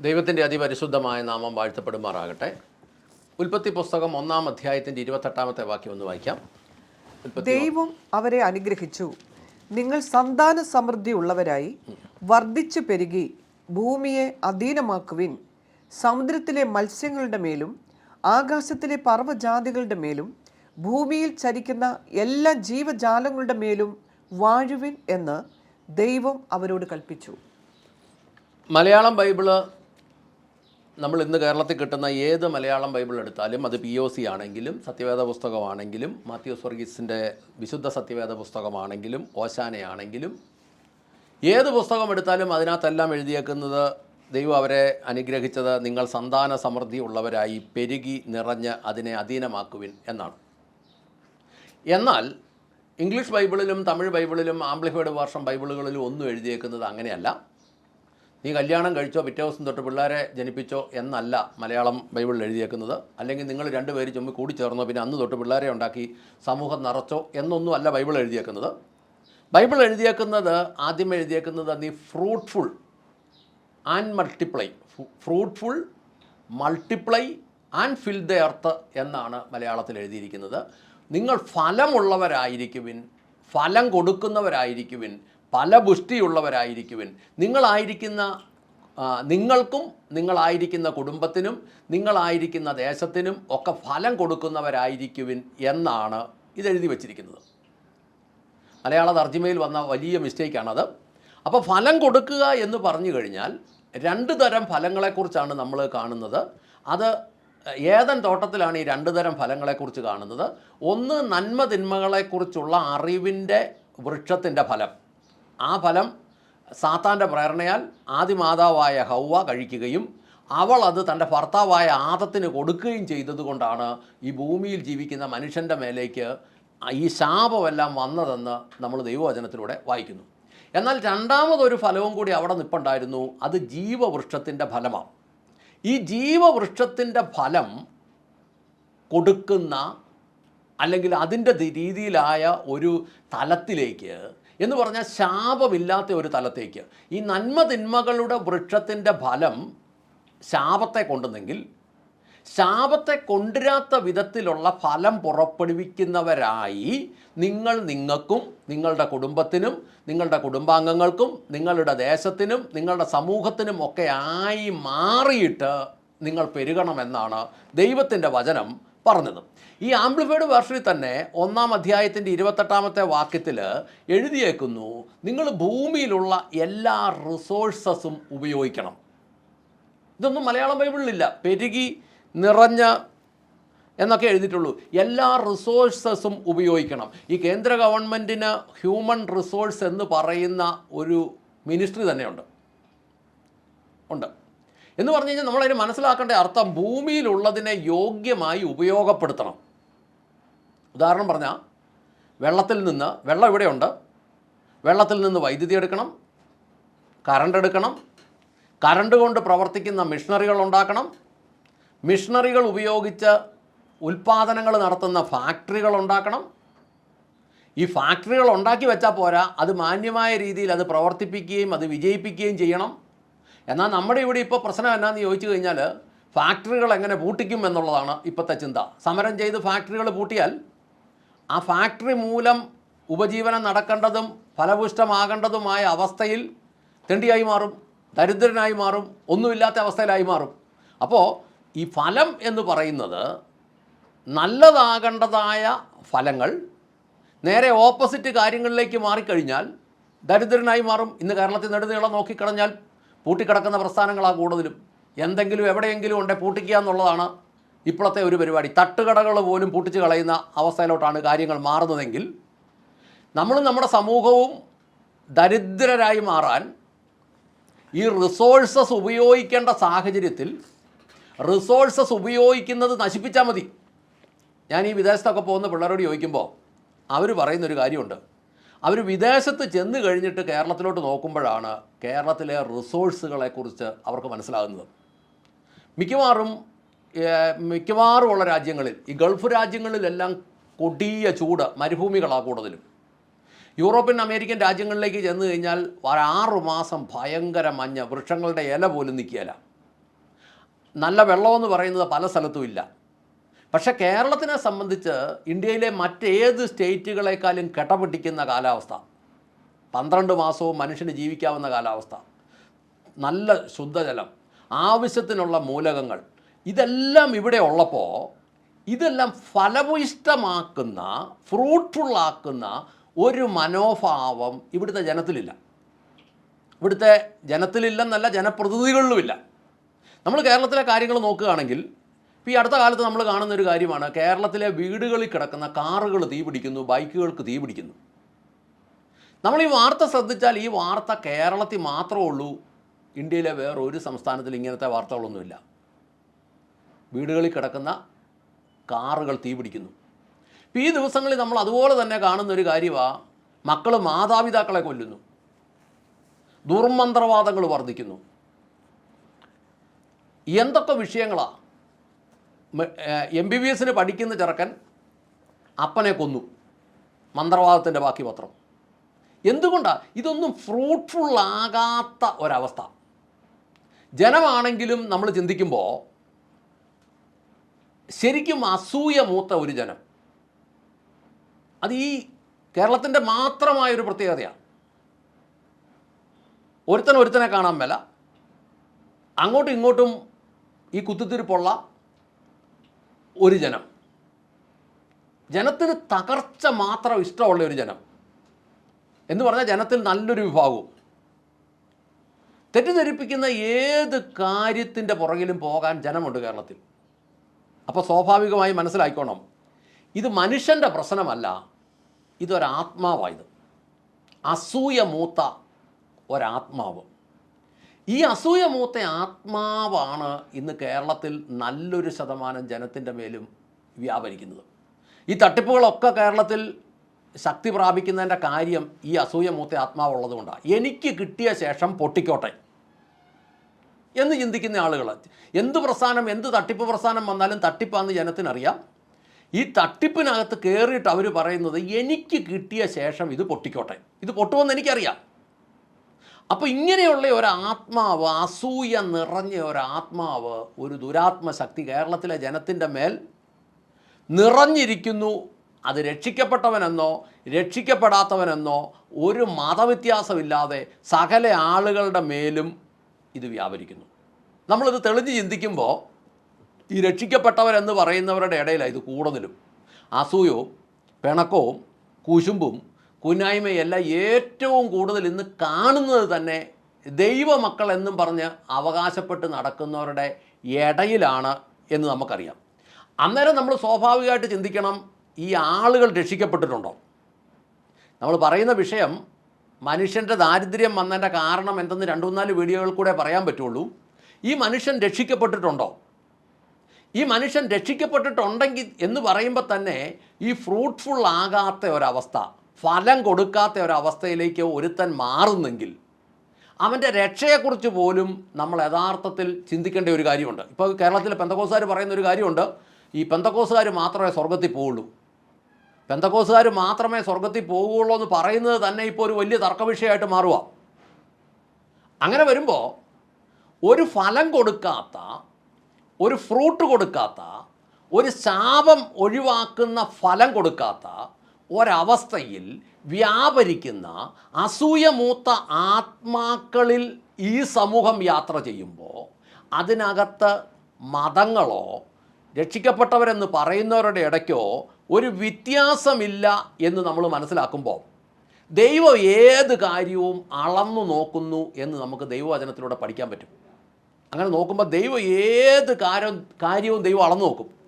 ദൈവത്തിന്റെ അതിപരിശുദ്ധമായ നാമം വാഴ്ത്തപ്പെടുമാറാകട്ടെ. ഉൽപ്പത്തി പുസ്തകം ഒന്നാം അധ്യായത്തിന്റെ ഇരുപത്തെട്ടാമത്തെ വാക്യം ഒന്ന് വായിക്കാം. ദൈവം അവരെ അനുഗ്രഹിച്ചു. നിങ്ങൾ സന്താന സമൃദ്ധി ഉള്ളവരായി വർദ്ധിച്ചു പെരുകി ഭൂമിയെ അധീനമാക്കുവിൻ. സമുദ്രത്തിലെ മത്സ്യങ്ങളുടെ മേലും ആകാശത്തിലെ പർവജാതികളുടെ മേലും ഭൂമിയിൽ ചരിക്കുന്ന എല്ലാ ജീവജാലങ്ങളുടെ മേലും വാഴുവിൻ എന്ന് ദൈവം അവരോട് കൽപ്പിച്ചു. മലയാളം ബൈബിൾ നമ്മൾ ഇന്ന് കേരളത്തിൽ കിട്ടുന്ന ഏത് മലയാളം ബൈബിൾ എടുത്താലും അത് പി ഒ സി ആണെങ്കിലും സത്യവേദ പുസ്തകമാണെങ്കിലും മാത്യൂസ് വർഗീസിന്റെ വിശുദ്ധ സത്യവേദ പുസ്തകമാണെങ്കിലും ഓശാനയാണെങ്കിലും ഏത് പുസ്തകം എടുത്താലും അതിനകത്തെല്ലാം എഴുതിയേക്കുന്നത് ദൈവം അവരെ അനുഗ്രഹിച്ചത് നിങ്ങൾ സന്താന സമൃദ്ധി ഉള്ളവരായി പെരുകി നിറഞ്ഞ് അതിനെ അധീനമാക്കുവിൻ എന്നാണ്. എന്നാൽ ഇംഗ്ലീഷ് ബൈബിളിലും തമിഴ് ബൈബിളിലും ആംപ്ലിഫൈഡ് വർഷം ബൈബിളുകളിലും ഒന്നും എഴുതിയേക്കുന്നത് അങ്ങനെയല്ല. നീ കല്യാണം കഴിച്ചോ പിറ്റേ ദിവസം തൊട്ട് പിള്ളേരെ ജനിപ്പിച്ചോ എന്നല്ല മലയാളം ബൈബിളിൽ എഴുതിയേക്കുന്നത്. അല്ലെങ്കിൽ നിങ്ങൾ രണ്ടുപേര് കൂടി ചേർന്നോ പിന്നെ അന്ന് തൊട്ട് പിള്ളേരെ ഉണ്ടാക്കി സമൂഹം നിറച്ചോ എന്നൊന്നും അല്ല ബൈബിൾ എഴുതിയേക്കുന്നത്. ബൈബിൾ എഴുതിയേക്കുന്നത് ആദ്യം എഴുതിയേക്കുന്നത് നീ fruitful and multiply fruitful multiply and fill the earth എന്നാണ് മലയാളത്തിൽ എഴുതിയിരിക്കുന്നത്. നിങ്ങൾ ഫലമുള്ളവരായിരിക്കുവിൻ ഫലം കൊടുക്കുന്നവരായിരിക്കുവിൻ ഫലപുഷ്ടിയുള്ളവരായിരിക്കുവിൻ നിങ്ങളായിരിക്കുന്ന നിങ്ങൾക്കും നിങ്ങളായിരിക്കുന്ന കുടുംബത്തിനും നിങ്ങളായിരിക്കുന്ന ദേശത്തിനും ഒക്കെ ഫലം കൊടുക്കുന്നവരായിരിക്കുവിൻ എന്നാണ് ഇതെഴുതി വച്ചിരിക്കുന്നത്. മലയാള തർജിമയിൽ വന്ന വലിയ മിസ്റ്റേക്കാണത്. അപ്പോൾ ഫലം കൊടുക്കുക എന്ന് പറഞ്ഞു കഴിഞ്ഞാൽ രണ്ട് തരം ഫലങ്ങളെക്കുറിച്ചാണ് നമ്മൾ കാണുന്നത്. അത് ഏതൻ തോട്ടത്തിലാണ് ഈ രണ്ട് തരം ഫലങ്ങളെക്കുറിച്ച് കാണുന്നത്. ഒന്ന് നന്മ തിന്മകളെക്കുറിച്ചുള്ള അറിവിന്റെ വൃക്ഷത്തിന്റെ ഫലം. ആ ഫലം സാത്താന്റെ പ്രേരണയാൽ ആദിമാതാവായ ഹൗവ കഴിക്കുകയും അവൾ അത് തന്റെ ഭർത്താവായ ആദത്തിന് കൊടുക്കുകയും ചെയ്തതുകൊണ്ടാണ് ഈ ഭൂമിയിൽ ജീവിക്കുന്ന മനുഷ്യന്റെ മേലേക്ക് ഈ ശാപമെല്ലാം വന്നതെന്ന് നമ്മൾ ദൈവവചനത്തിലൂടെ വായിക്കുന്നു. എന്നാൽ രണ്ടാമതൊരു ഫലവും കൂടി അവിടെ നിൽപ്പുണ്ടായിരുന്നു അത് ജീവവൃക്ഷത്തിന്റെ ഫലമാണ് ഈ ജീവവൃക്ഷത്തിന്റെ ഫലം കൊടുക്കുന്ന അല്ലെങ്കിൽ അതിന്റെ രീതിയിലായ ഒരു തലത്തിലേക്ക് എന്ന് പറഞ്ഞാൽ ശാപമില്ലാത്ത ഒരു തലത്തേക്ക്. ഈ നന്മ തിന്മകളുടെ വൃക്ഷത്തിന്റെ ഫലം ശാപത്തെ കൊണ്ടുവന്നെങ്കിൽ ശാപത്തെ കൊണ്ടുവരാത്ത വിധത്തിലുള്ള ഫലം പുറപ്പെടുവിക്കുന്നവരായി നിങ്ങൾ നിങ്ങൾക്കും നിങ്ങളുടെ കുടുംബത്തിനും നിങ്ങളുടെ കുടുംബാംഗങ്ങൾക്കും നിങ്ങളുടെ ദേശത്തിനും നിങ്ങളുടെ സമൂഹത്തിനും ഒക്കെ ആയി മാറിയിട്ട് നിങ്ങൾ പെരുകണമെന്നാണ് ദൈവത്തിന്റെ വചനം. പറഞ്ഞത്. ഈ ആംപ്ലിഫൈഡ് വേർഷനിൽ തന്നെ ഒന്നാം അധ്യായത്തിന്റെ ഇരുപത്തെട്ടാമത്തെ വാക്യത്തിൽ എഴുതിയേക്കുന്നു നിങ്ങൾ ഭൂമിയിലുള്ള എല്ലാ റിസോഴ്സസും ഉപയോഗിക്കണം. ഇതൊന്നും മലയാളം ബൈബിളിലില്ല. പെരുകി നിറഞ്ഞ എന്നൊക്കെ എഴുതിയിട്ടുള്ളൂ. എല്ലാ റിസോഴ്സസും ഉപയോഗിക്കണം. ഈ കേന്ദ്ര ഗവൺമെന്റിന് ഹ്യൂമൻ റിസോഴ്സ് എന്ന് പറയുന്ന ഒരു മിനിസ്ട്രി തന്നെയുണ്ട്. ഉണ്ട്. എന്ന് പറഞ്ഞു കഴിഞ്ഞാൽ നമ്മളതിന് മനസ്സിലാക്കേണ്ട അർത്ഥം ഭൂമിയിലുള്ളതിനെ യോഗ്യമായി ഉപയോഗപ്പെടുത്തണം. ഉദാഹരണം പറഞ്ഞാൽ വെള്ളത്തിൽ നിന്ന് വെള്ളം ഇവിടെയുണ്ട്. വെള്ളത്തിൽ നിന്ന് വൈദ്യുതി എടുക്കണം കറണ്ട് എടുക്കണം കറണ്ട് കൊണ്ട് പ്രവർത്തിക്കുന്ന മിഷണറികൾ ഉണ്ടാക്കണം. മിഷണറികൾ ഉപയോഗിച്ച് ഉൽപ്പാദനങ്ങൾ നടത്തുന്ന ഫാക്ടറികൾ ഉണ്ടാക്കണം. ഈ ഫാക്ടറികൾ ഉണ്ടാക്കി വെച്ചാൽ പോരാ അത് മാന്യമായ രീതിയിൽ അത് പ്രവർത്തിപ്പിക്കുകയും അത് വിജയിപ്പിക്കുകയും ചെയ്യണം. എന്നാൽ നമ്മുടെ ഇവിടെ ഇപ്പോൾ പ്രശ്നം എന്നാന്ന് ചോദിച്ചു കഴിഞ്ഞാൽ ഫാക്ടറികൾ എങ്ങനെ പൂട്ടിക്കും എന്നുള്ളതാണ് ഇപ്പോഴത്തെ ചിന്ത. സമരം ചെയ്ത് ഫാക്ടറികൾ പൂട്ടിയാൽ ആ ഫാക്ടറി മൂലം ഉപജീവനം നടക്കേണ്ടതും ഫലപുഷ്ടമാകേണ്ടതുമായ അവസ്ഥയിൽ തെണ്ടിയായി മാറും ദരിദ്രനായി മാറും ഒന്നുമില്ലാത്ത അവസ്ഥയിലായി മാറും. അപ്പോൾ ഈ ഫലം എന്ന് പറയുന്നത് നല്ലതാകേണ്ടതായ ഫലങ്ങൾ നേരെ ഓപ്പോസിറ്റ് കാര്യങ്ങളിലേക്ക് മാറിക്കഴിഞ്ഞാൽ ദരിദ്രനായി മാറും. ഇന്ന് കേരളത്തിൽ നെടുനീളം നോക്കിക്കഴിഞ്ഞാൽ പൂട്ടിക്കിടക്കുന്ന പ്രസ്ഥാനങ്ങളാണ് കൂടുതലും. എന്തെങ്കിലും എവിടെയെങ്കിലും ഉണ്ടെ പൂട്ടിക്കുക എന്നുള്ളതാണ് ഇപ്പോഴത്തെ ഒരു പരിപാടി. തട്ടുകടകൾ പോലും പൂട്ടിച്ച് കളയുന്ന അവസ്ഥയിലോട്ടാണ് കാര്യങ്ങൾ മാറുന്നതെങ്കിൽ നമ്മൾ നമ്മുടെ സമൂഹവും ദരിദ്രരായി മാറാൻ ഈ റിസോഴ്സസ് ഉപയോഗിക്കേണ്ട സാഹചര്യത്തിൽ റിസോഴ്സസ് ഉപയോഗിക്കുന്നത് നശിപ്പിച്ചാൽ മതി. ഞാൻ ഈ വിദേശത്തൊക്കെ പോകുന്ന പിള്ളേരോട് ചോദിക്കുമ്പോൾ അവർ പറയുന്നൊരു കാര്യമുണ്ട്. അവർ വിദേശത്ത് ചെന്ന് കഴിഞ്ഞിട്ട് കേരളത്തിലോട്ട് നോക്കുമ്പോഴാണ് കേരളത്തിലെ റിസോഴ്സുകളെക്കുറിച്ച് അവർക്ക് മനസ്സിലാകുന്നത്. മിക്കവാറും മിക്കവാറും ഉള്ള രാജ്യങ്ങളിൽ ഈ ഗൾഫ് രാജ്യങ്ങളിലെല്ലാം കൊടിയ ചൂട് മരുഭൂമികളാണ് കൂടുതലും. യൂറോപ്യൻ അമേരിക്കൻ രാജ്യങ്ങളിലേക്ക് ചെന്ന് കഴിഞ്ഞാൽ ആറു മാസം ഭയങ്കര മഞ്ഞ് വൃക്ഷങ്ങളുടെ ഇല പോലും നിൽക്കുകയില്ല. നല്ല വെള്ളമെന്ന് പറയുന്നത് പല സ്ഥലത്തും ഇല്ല. പക്ഷേ കേരളത്തിനെ സംബന്ധിച്ച് ഇന്ത്യയിലെ മറ്റേത് സ്റ്റേറ്റുകളെക്കാളും കെട്ടപിടിക്കുന്ന കാലാവസ്ഥ. പന്ത്രണ്ട് മാസവും മനുഷ്യന് ജീവിക്കാവുന്ന കാലാവസ്ഥ. നല്ല ശുദ്ധജലം ആവശ്യത്തിനുള്ള മൂലകങ്ങൾ ഇതെല്ലാം ഇവിടെ ഉള്ളപ്പോൾ ഇതെല്ലാം ഫലഭൂയിഷ്ടമാക്കുന്ന ഫ്രൂട്ട്ഫുള്ളാക്കുന്ന ഒരു മനോഭാവം ഇവിടുത്തെ ജനത്തിലില്ല. ഇവിടുത്തെ ജനത്തിലില്ലെന്നല്ല ജനപ്രതിനിധികളിലുമില്ല. നമ്മൾ കേരളത്തിലെ കാര്യങ്ങൾ നോക്കുകയാണെങ്കിൽ ഇപ്പോൾ ഈ അടുത്ത കാലത്ത് നമ്മൾ കാണുന്ന ഒരു കാര്യമാണ് കേരളത്തിലെ വീടുകളിൽ കിടക്കുന്ന കാറുകൾ തീ പിടിക്കുന്നു ബൈക്കുകൾക്ക് തീ പിടിക്കുന്നു. നമ്മൾ ഈ വാർത്ത ശ്രദ്ധിച്ചാൽ ഈ വാർത്ത കേരളത്തിൽ മാത്രമേ ഉള്ളൂ ഇന്ത്യയിലെ വേറെ ഒരു സംസ്ഥാനത്തിൽ ഇങ്ങനത്തെ വാർത്തകളൊന്നുമില്ല. വീടുകളിൽ കിടക്കുന്ന കാറുകൾ തീ പിടിക്കുന്നു. ഇപ്പോൾ ഈ ദിവസങ്ങളിൽ നമ്മൾ അതുപോലെ തന്നെ കാണുന്ന ഒരു കാര്യമാണ് മക്കൾ മാതാപിതാക്കളെ കൊല്ലുന്നു. ദുർമന്ത്രവാദങ്ങൾ വർദ്ധിക്കുന്നു. എന്തൊക്കെ വിഷയങ്ങളാണ് എം ബി ബി എസിന് പഠിക്കുന്ന ചെറുക്കൻ അപ്പനെ കൊന്നു. മന്ത്രവാദത്തിന്റെ ബാക്കി പത്രം. എന്തുകൊണ്ടാണ് ഇതൊന്നും ഫ്രൂട്ട്ഫുൾ ആകാത്ത ഒരവസ്ഥ. ജനമാണെങ്കിലും നമ്മൾ ചിന്തിക്കുമ്പോൾ ശരിക്കും അസൂയ മൂത്ത ഒരു ജനം. അത് ഈ കേരളത്തിന്റെ മാത്രമായൊരു പ്രത്യേകതയാണ് ഒരുത്തൻ ഒരുത്തനെ കാണാൻ മേല. അങ്ങോട്ടും ഇങ്ങോട്ടും ഈ കുത്തിത്തിരിപ്പുള്ള ഒരു ജനം. ജനത്തിന് തകർച്ച മാത്രം ഇഷ്ടമുള്ള ഒരു ജനം. എന്ന് പറഞ്ഞാൽ ജനത്തിൽ നല്ലൊരു വിഭാഗവും. തെറ്റിദ്ധരിപ്പിക്കുന്ന ഏത് കാര്യത്തിന്റെ പുറകിലും പോകാൻ ജനമുണ്ട് കേരളത്തിൽ. അപ്പോൾ സ്വാഭാവികമായി മനസ്സിലായിക്കോണം. ഇത് മനുഷ്യന്റെ പ്രശ്നമല്ല ഇതൊരാത്മാവായത് അസൂയ മൂത്ത ഒരാത്മാവ്. ഈ അസൂയ മൂത്ത ആത്മാവാണ് ഇന്ന് കേരളത്തിൽ നല്ലൊരു ശതമാനം ജനത്തിന്റെ മേലും വ്യാപരിക്കുന്നത്. ഈ തട്ടിപ്പുകളൊക്കെ കേരളത്തിൽ ശക്തി പ്രാപിക്കുന്നതിന്റെ കാര്യം ഈ അസൂയ മൂത്ത ആത്മാവുള്ളതുകൊണ്ടാണ് എനിക്ക് കിട്ടിയ ശേഷം പൊട്ടിക്കോട്ടെ എന്ന് ചിന്തിക്കുന്ന ആളുകൾ. എന്ത് പ്രസ്ഥാനം എന്ത് തട്ടിപ്പ് പ്രസ്ഥാനം വന്നാലും തട്ടിപ്പാന്ന് ജനത്തിനറിയാം. ഈ തട്ടിപ്പിനകത്ത് കയറിയിട്ട് അവർ പറയുന്നത് എനിക്ക് കിട്ടിയ ശേഷം ഇത് പൊട്ടിക്കോട്ടെ. ഇത് പൊട്ടുമെന്ന് എനിക്കറിയാം. അപ്പോൾ ഇങ്ങനെയുള്ള ഒരു ആത്മാവ് അസൂയ നിറഞ്ഞ ഒരു ആത്മാവ് ഒരു ദുരാത്മശക്തി കേരളത്തിലെ ജനത്തിന്റെ മേൽ നിറഞ്ഞിരിക്കുന്നു. അത് രക്ഷിക്കപ്പെട്ടവനെന്നോ രക്ഷിക്കപ്പെടാത്തവനെന്നോ ഒരു മതവ്യത്യാസമില്ലാതെ സകല ആളുകളുടെ മേലും ഇത് വ്യാപരിക്കുന്നു. നമ്മളിത് തെളിഞ്ഞ് ചിന്തിക്കുമ്പോൾ ഈ രക്ഷിക്കപ്പെട്ടവരെന്ന് പറയുന്നവരുടെ ഇടയിലാണ് ഇത് കൂടുതലും. അസൂയവും പിണക്കവും കുശുമ്പും കുന്നായ്മയെല്ലാം ഏറ്റവും കൂടുതൽ ഇന്ന് കാണുന്നത് തന്നെ ദൈവമക്കൾ എന്നും പറഞ്ഞ് അവകാശപ്പെട്ട് നടക്കുന്നവരുടെ ഇടയിലാണ് എന്ന് നമുക്കറിയാം. അന്നേരം നമ്മൾ സ്വാഭാവികമായിട്ട് ചിന്തിക്കണം ഈ ആളുകൾ രക്ഷിക്കപ്പെട്ടിട്ടുണ്ടോ? നമ്മൾ പറയുന്ന വിഷയം മനുഷ്യന്റെ ദാരിദ്ര്യം വന്നതിന്റെ കാരണം എന്തെന്ന് രണ്ടു മൂന്നാൽ വീഡിയോകൾ കൂടെ പറയാൻ പറ്റുള്ളൂ. ഈ മനുഷ്യൻ രക്ഷിക്കപ്പെട്ടിട്ടുണ്ടോ? ഈ മനുഷ്യൻ രക്ഷിക്കപ്പെട്ടിട്ടുണ്ടെങ്കിൽ എന്ന് പറയുമ്പോൾ തന്നെ ഈ ഫ്രൂട്ട്ഫുൾ ആകാത്ത ഒരവസ്ഥ ഫലം കൊടുക്കാത്ത ഒരവസ്ഥയിലേക്ക് ഒരുത്തൻ മാറുന്നെങ്കിൽ അവന്റെ രക്ഷയെക്കുറിച്ച് പോലും നമ്മൾ യഥാർത്ഥത്തിൽ ചിന്തിക്കേണ്ട ഒരു കാര്യമുണ്ട്. ഇപ്പോൾ കേരളത്തിലെ പെന്തക്കോസുകാർ പറയുന്ന ഒരു കാര്യമുണ്ട്. ഈ പെന്തക്കോസുകാർ മാത്രമേ സ്വർഗത്തിൽ പോവുള്ളൂ. പെന്തക്കോസുകാർ മാത്രമേ സ്വർഗത്തിൽ പോകുള്ളൂ എന്ന് പറയുന്നത് തന്നെ ഇപ്പോൾ ഒരു വലിയ തർക്കവിഷയമായിട്ട് മാറുക അങ്ങനെ വരുമ്പോൾ ഒരു ഫലം കൊടുക്കാത്ത ഒരു ഫ്രൂട്ട് കൊടുക്കാത്ത ഒരു ശാപം ഒഴിവാക്കുന്ന ഫലം കൊടുക്കാത്ത ഒരവസ്ഥയിൽ വ്യാപരിക്കുന്ന അസൂയമൂത്ത ആത്മാക്കളിൽ ഈ സമൂഹം യാത്ര ചെയ്യുമ്പോൾ അതിനകത്ത് മതങ്ങളോ രക്ഷിക്കപ്പെട്ടവരെന്ന് പറയുന്നവരുടെ ഇടയ്ക്കോ ഒരു വ്യത്യാസമില്ല എന്ന് നമ്മൾ മനസ്സിലാക്കുമ്പോൾ ദൈവം ഏത് കാര്യവും അളന്നു നോക്കുന്നു എന്ന് നമുക്ക് ദൈവവചനത്തിലൂടെ പഠിക്കാൻ പറ്റും. അങ്ങനെ നോക്കുമ്പോൾ ദൈവം ഏത് കാര്യം കാര്യവും ദൈവം അളന്നു നോക്കും.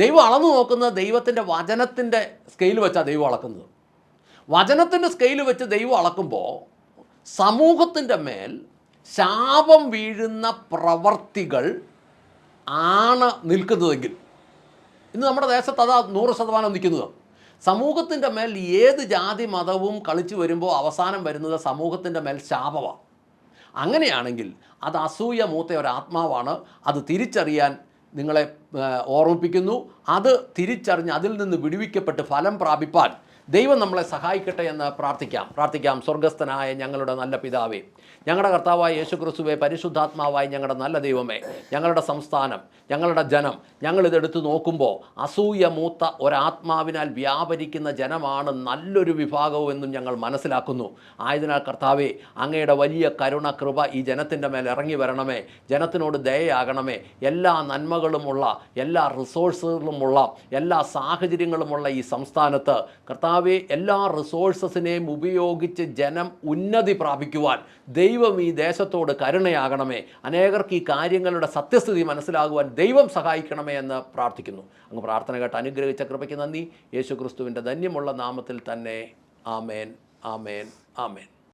ദൈവം അളന്നു നോക്കുന്നത് ദൈവത്തിന്റെ വചനത്തിന്റെ സ്കെയിൽ വെച്ചാണ് ദൈവം അളക്കുന്നത്. വചനത്തിന്റെ സ്കെയിൽ വെച്ച് ദൈവം അളക്കുമ്പോൾ സമൂഹത്തിന്റെ മേൽ ശാപം വീഴുന്ന പ്രവർത്തികൾ ആണ് നിൽക്കുന്നതെങ്കിൽ. ഇന്ന് നമ്മുടെ ദേശത്ത് അതാ നൂറ് ശതമാനം നിൽക്കുന്നത്. സമൂഹത്തിന്റെ മേൽ ഏത് ജാതി മതവും കളിച്ചു വരുമ്പോൾ അവസാനം വരുന്നത് സമൂഹത്തിന്റെ മേൽ ശാപമാണ് അങ്ങനെയാണെങ്കിൽ അത് അസൂയ മൂത്ത ഒരാത്മാവാണ് അത് തിരിച്ചറിയാൻ നിങ്ങളെ ഓർമ്മിപ്പിക്കുന്നു. അത് തിരിച്ചറിഞ്ഞ് അതിൽ നിന്ന് വിടുവിക്കപ്പെട്ട് ഫലം പ്രാപിപ്പാൻ ദൈവം നമ്മളെ സഹായിക്കട്ടെ എന്ന് പ്രാർത്ഥിക്കാം. പ്രാർത്ഥിക്കാം. സ്വർഗസ്ഥനായ ഞങ്ങളുടെ നല്ല പിതാവേ ഞങ്ങളുടെ കർത്താവായ യേശു ക്രിസ്തുവെ പരിശുദ്ധാത്മാവായ ഞങ്ങളുടെ നല്ല ദൈവമേ ഞങ്ങളുടെ സംസ്ഥാനം ഞങ്ങളുടെ ജനം ഞങ്ങളിതെടുത്ത് നോക്കുമ്പോൾ അസൂയ മൂത്ത ഒരാത്മാവിനാൽ വ്യാപരിക്കുന്ന ജനമാണ് നല്ലൊരു വിഭാഗവും എന്നും ഞങ്ങൾ മനസ്സിലാക്കുന്നു. ആയതിനാൽ കർത്താവെ അങ്ങയുടെ വലിയ കരുണ കൃപ ഈ ജനത്തിന്റെ മേൽ ഇറങ്ങി വരണമേ. ജനത്തിനോട് ദയയാകണമേ. എല്ലാ നന്മകളുമുള്ള എല്ലാ റിസോഴ്സുകളുമുള്ള എല്ലാ സാഹചര്യങ്ങളുമുള്ള ഈ സംസ്ഥാനത്ത് കർത്താവെ എല്ലാ റിസോഴ്സസിനെയും ഉപയോഗിച്ച് ജനം ഉന്നതി പ്രാപിക്കുവാൻ ദൈവം ഈ ദേശത്തോട് കരുണയാകണമേ. അനേകർക്ക് ഈ കാര്യങ്ങളുടെ സത്യസ്ഥിതി മനസ്സിലാകുവാൻ ദൈവം സഹായിക്കണമേ എന്ന് പ്രാർത്ഥിക്കുന്നു. അങ്ങ് പ്രാർത്ഥന കേട്ട് അനുഗ്രഹിച്ച കൃപയ്ക്ക് നന്ദി. യേശു ക്രിസ്തുവിന്റെ ധന്യമുള്ള നാമത്തിൽ തന്നെ ആമേൻ ആമേൻ ആമേൻ.